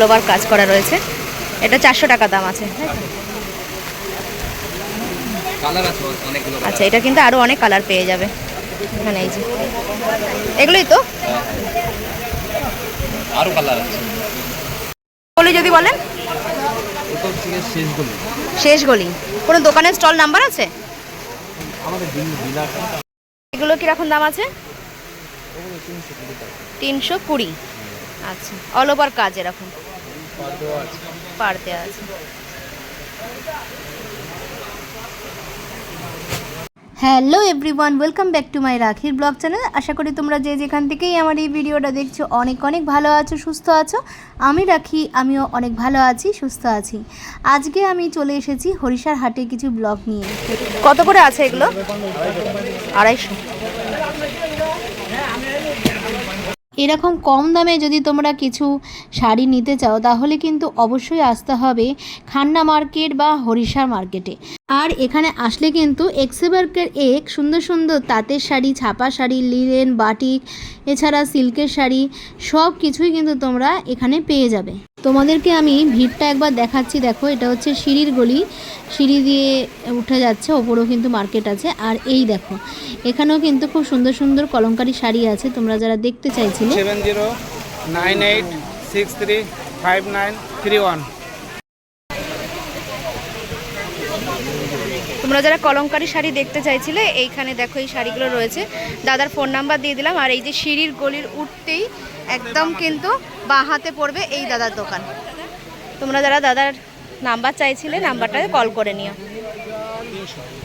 All over কাজ করা রয়েছে। এটা চারশো টাকা দাম আছে। আচ্ছা এটা কিন্তু আরও অনেক কালার পেয়ে যাবে। এখানে এই যে। এগুলোই তো? আরও কালার আছে। বলি যদি বলেন। শেষ গলি। কোনো দোকানের স্টল নাম্বার আছে? এগুলো কীরকম দাম আছে? তিনশো কুড়ি আচ্ছা অল ওভার কাজ এরকম। পার দেওয়া আছে। Hello everyone welcome back to my রাখির ব্লগ চ্যানেল। আশা করি তোমরা যে যেখান থেকেই আমার এই ভিডিওটা দেখছ অনেক অনেক ভালো আছো সুস্থ আছো। আমি রাখি আমিও অনেক ভালো আছি সুস্থ আছি। আজকে আমি চলে এসেছি হরিষার হাটে কিছু ব্লগ নিয়ে। কত করে আছে এগুলো? আড়াইশো। এরকম কম দামে যদি তোমরা কিছু শাড়ি নিতে চাও, তাহলে কিন্তু অবশ্যই আসতে হবে খান্না মার্কেট বা হরিষা মার্কেটে। আর এখানে আসলে কিন্তু এক্সেবার্কের এক সুন্দর সুন্দর তাঁতের শাড়ি, ছাপা শাড়ি লিলেন বাটিক, এছাড়া সিল্কের শাড়ি সব কিছুই কিন্তু তোমরা এখানে পেয়ে যাবে। তোমাদেরকে আমি ভিড়টা একবার দেখাচ্ছি, দেখো, এটা হচ্ছে সিঁড়ির গলি। সিঁড়ি দিয়ে উঠে যাচ্ছে, ওপরেও কিন্তু মার্কেট আছে। আর এই দেখো, এখানেও কিন্তু খুব সুন্দর সুন্দর কলমকারি শাড়ি আছে, তোমরা যারা দেখতে চাইছিলে। Seven zero nine eight six three five nine three one. তোমরা যারা কলমকারি শাড়ি দেখতে চাইছিলে, এইখানে দেখো এই শাড়িগুলো রয়েছে। দাদার ফোন নাম্বার দিয়ে দিলাম, আর এই যে সিঁড়ির গলির উঠতেই একদম কিন্তু বাঁ হাতে পড়বে এই দাদার দোকান। তোমরা যারা দাদার নাম্বার চাইছিলে নাম্বারটা কল করে নিও।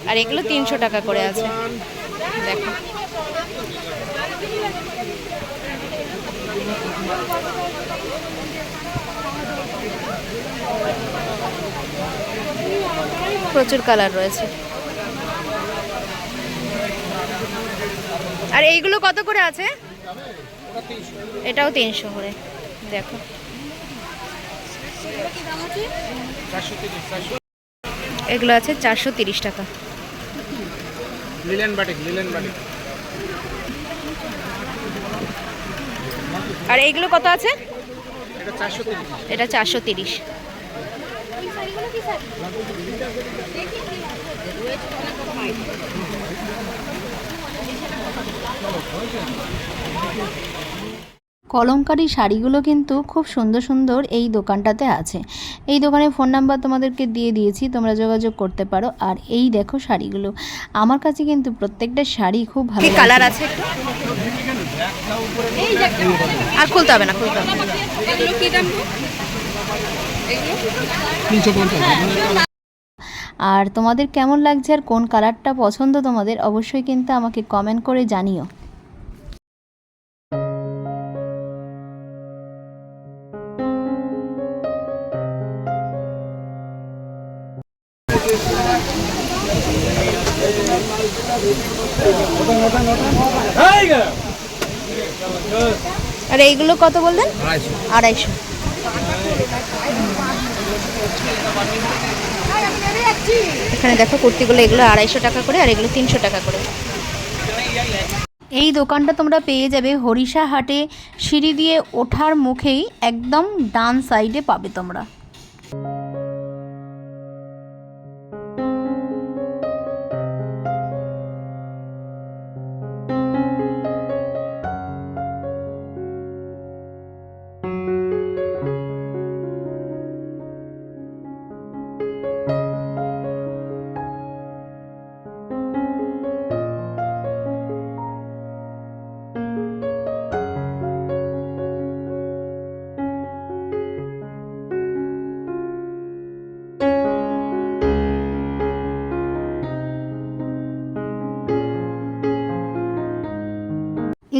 আর এগুলো তিনশো টাকা করে আছে। দেখো। প্রচুর কালার রয়েছে। আর এইগুলো কত করে আছে? এটাও তিনশো করে দেখো। এগুলো আছে চারশো তিরিশ টাকা। Linen batik linen batik. আর এইগুলো কত আছে? এটা চারশো তিরিশ। কলমকারি শাড়িগুলো কিন্তু খুব সুন্দর সুন্দর এই দোকানটাতে আছে। এই দোকানের ফোন নাম্বার তোমাদেরকে দিয়ে দিয়েছি তোমরা যোগাযোগ করতে পারো। আর এই দেখো শাড়িগুলো। আমার কাছে কিন্তু প্রত্যেকটা শাড়ি খুব ভালো কালার আছে আর খুলতে হবে না খুলতে হবে। না। তিনশো পঞ্চাশ। আর তোমাদের কেমন লাগছে আর কোন কালারটা পছন্দ তোমাদের অবশ্যই কিন্তু আমাকে কমেন্ট করে জানিও। আর এইগুলো কত বললেন? আড়াইশো। আড়াইশো। এখানে দেখো কুর্তিগুলো, এগুলো আড়াইশো টাকা করে আর এগুলো তিনশো টাকা করে। এই দোকানটা তোমরা পেয়ে যাবে হরিষা হাটে সিঁড়ি দিয়ে ওঠার মুখেই একদম ডান সাইডে পাবে তোমরা।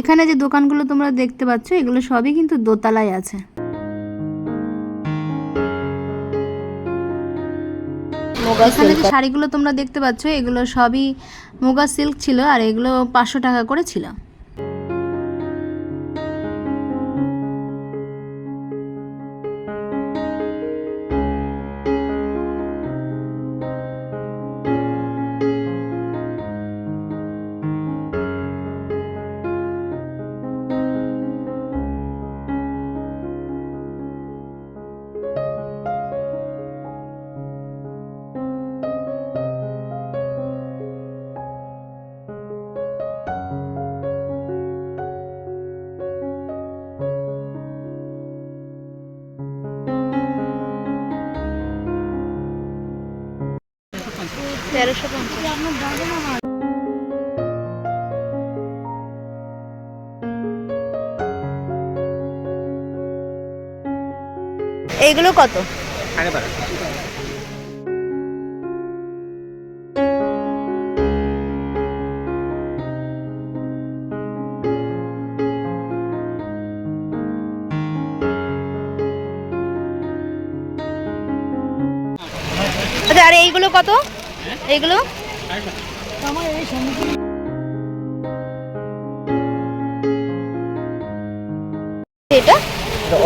এখানে যে দোকানগুলো তোমরা দেখতে পাচ্ছ এগুলো সবই কিন্তু দোতলায় আছে। এখানে যে শাড়িগুলো তোমরা দেখতে পাচ্ছ এগুলো সবই মুগা সিল্ক ছিল আর এগুলো পাঁচশো টাকা করে ছিল। তেরোশো পঞ্চাশ। এইগুলো কত? আচ্ছা আর এইগুলো কত? এইগুলো এটা?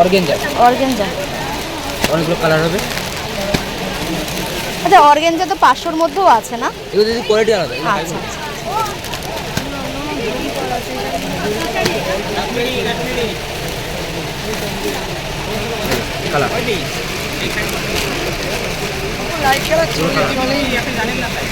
অর্গেঞ্জা অর্গেঞ্জা অনেকগুলো কালার হবে। আচ্ছা অর্গেঞ্জা তো পাঁচশোর মধ্যেও আছে না? এগুলো যদি কোয়ালিটি আলাদা এগুলো আচ্ছা জানেন কালার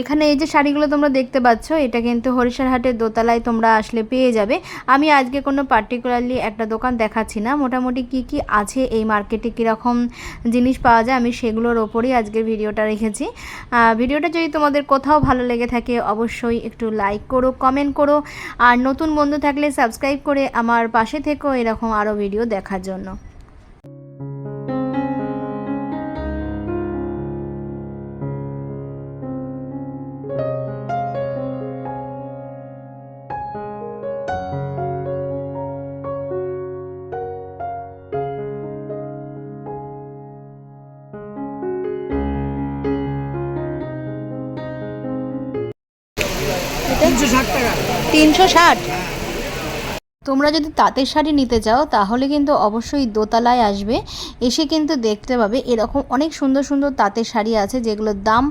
এখানে এই যে শাড়িগুলো তোমরা দেখতে পাচ্ছ, এটা কিন্তু হরিশার হাটের দোতলায় তোমরা আসলে পেয়ে যাবে। আমি আজকে কোনো পার্টিকুলারলি একটা দোকান দেখাচ্ছি না। মোটামুটি কি কি আছে, এই মার্কেটে কীরকম জিনিস পাওয়া যায়, আমি সেগুলোর ওপরেই আজকের ভিডিওটা রেখেছি। ভিডিওটা যদি তোমাদের কোথাও ভালো লেগে থাকে, অবশ্যই একটু লাইক করো কমেন্ট করো। আর নতুন বন্ধু থাকলে সাবস্ক্রাইব করে আমার পাশে থেকো এরকম আরও ভিডিও দেখার জন্য। ষাট। তোমরা যদি তাঁতের শাড়ি নিতে চাও তাহলে কিন্তু অবশ্যই দোতলায় আসবে। এসে কিন্তু দেখতে পাবে এরকম অনেক সুন্দর সুন্দর তাঁতের শাড়ি আছে যেগুলোর দাম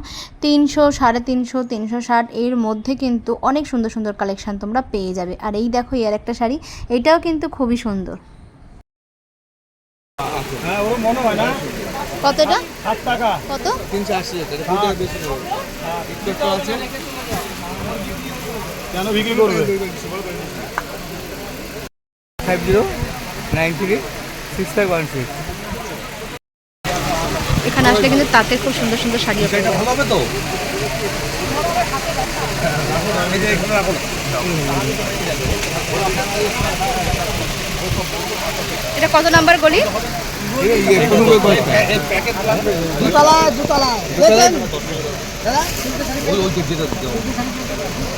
তিনশো সাড়ে তিনশো তিনশো ষাট। এর মধ্যে কিন্তু অনেক সুন্দর সুন্দর কালেকশান তোমরা পেয়ে যাবে। আর এই দেখো এর একটা শাড়ি এটাও কিন্তু খুবই সুন্দর। হ্যাঁ মনে হয় কতটা? কত? তিনশো আশি এটা দুটো বেশি পড়বে একটু আছে কেন বিক্রি করবে five zero nine three six five one six এখানে আসলে কিন্তু তাঁতের খুব সুন্দর সুন্দর যাবে ভালো হবে তো এটা কত নাম্বার গলি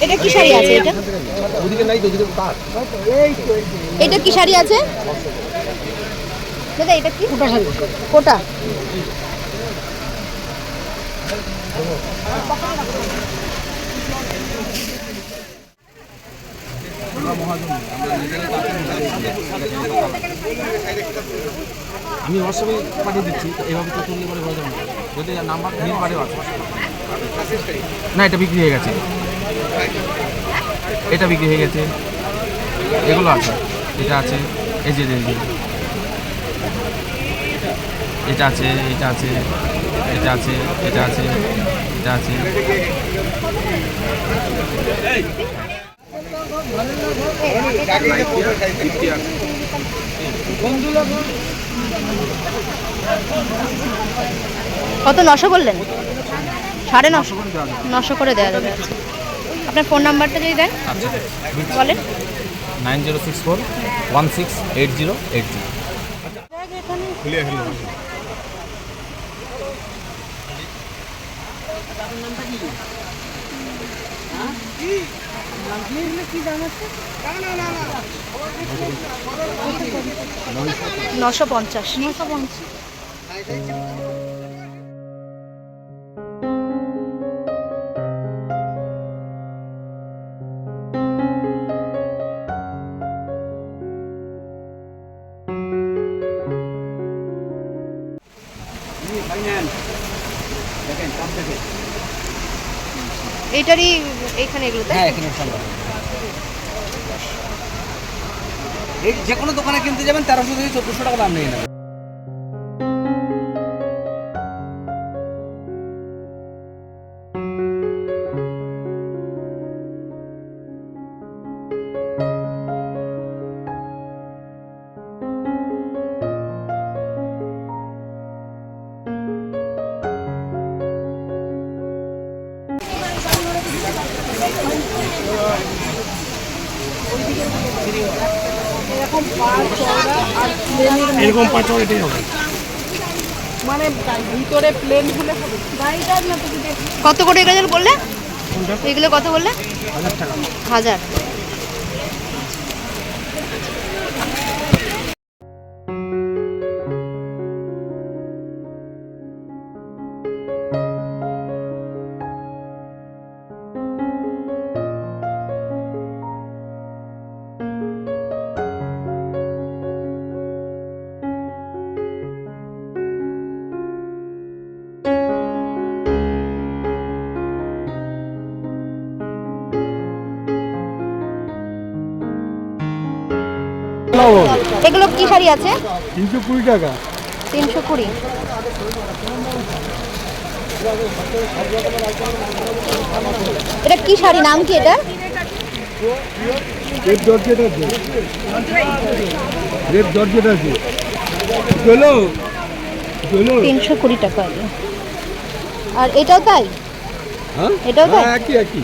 এটা কি শাড়ি আছে এটা? ওদিকে নাই তো এটা কি শাড়ি আছে? দাদা, এটা কি? কোটা। শাড়ি কোটা আমি হোয়াটসঅ্যাপে পাঠিয়ে দিচ্ছি এভাবে তো তুললে পরে যদি নাম্বার নিজ বাড়িও না, এটা বিক্রি হয়ে গেছে। এটা বিক্রি হয়ে গেছে। এগুলো আছে, এটা আছে, এই যে। এটা আছে এটা আছে এটা আছে এটা আছে এটা আছে। কত নশো বললেন? সাড়ে নশো নশো করে দেওয়া যাবে। আপনার ফোন নাম্বারটা যদি দেন বলেন। Nine zero six four one six eight zero eight zero. নশো পঞ্চাশ নশো পঞ্চাশ। এটারই এখানে এগুলোতে হ্যাঁ এখানে সম্ভব। এই যে কোনো দোকানে কিনতে যাবেন তেরোশো থেকে চোদ্দোশো টাকা দাম নিয়ে নেবে এরকম পাঁচ এটাই হবে। কত করে এগুলো বললে? এগুলো কত বললে? হাজার টাকা। হাজার। এগুলো কি শাড়ি আছে? তিনশো কুড়ি টাকা। তিনশো কুড়ি। এটা কি শাড়ি? নাম কি এটা? রেড জর্জেট আছে। রেড জর্জেট আছে। চলো চলো তিনশো কুড়ি টাকা। আর এটাও তাই? হ্যাঁ? এটাও তাই? হ্যাঁ, একই।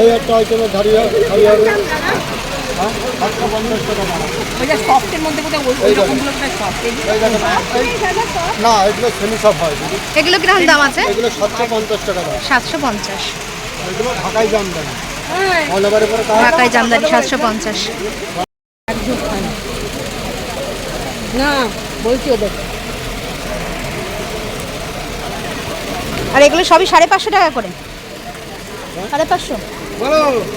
এই একটা আইটেমের ধারি ধারি হবে না এগুলো সেমি সব হয় এগুলো দাম আছে? এগুলো সাতশো পঞ্চাশ টাকা দাম। সাতশো পঞ্চাশ। এগুলো ঢাকায় ঢাকায় জামদানি সাতশো পঞ্চাশ। না বলছি ওদের। আর এগুলো সবই সাড়ে পাঁচশো টাকা করে। সাড়ে পাঁচশো?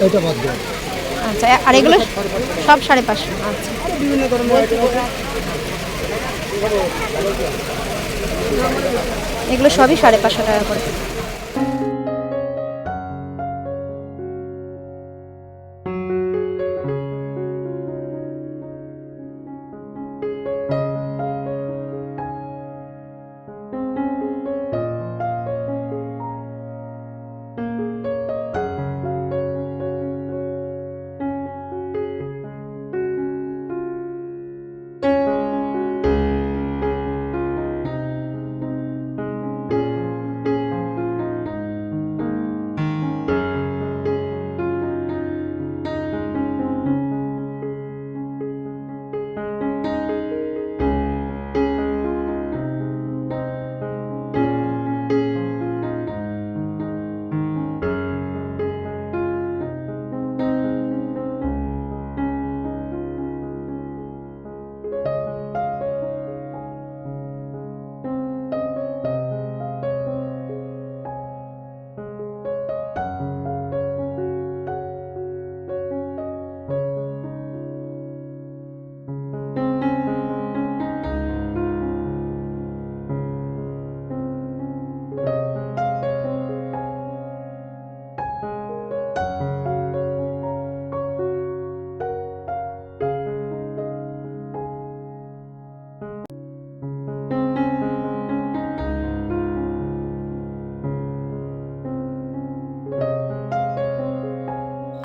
এটা বাদ দেন আচ্ছা আর এগুলো? সব সাড়ে পাঁচশো। আচ্ছা। এগুলো সবই সাড়ে পাঁচশো টাকা করে।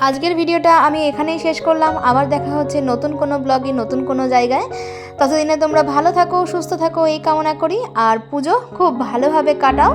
আজকের ভিডিওটা আমি এখানেই শেষ করলাম। আবার দেখা হচ্ছে নতুন কোনো ব্লগে, নতুন কোনো জায়গায়। ততদিনে তোমরা ভালো থাকো, সুস্থ থাকো, এই কামনা করি। আর পুজো খুব ভালোভাবে কাটাও।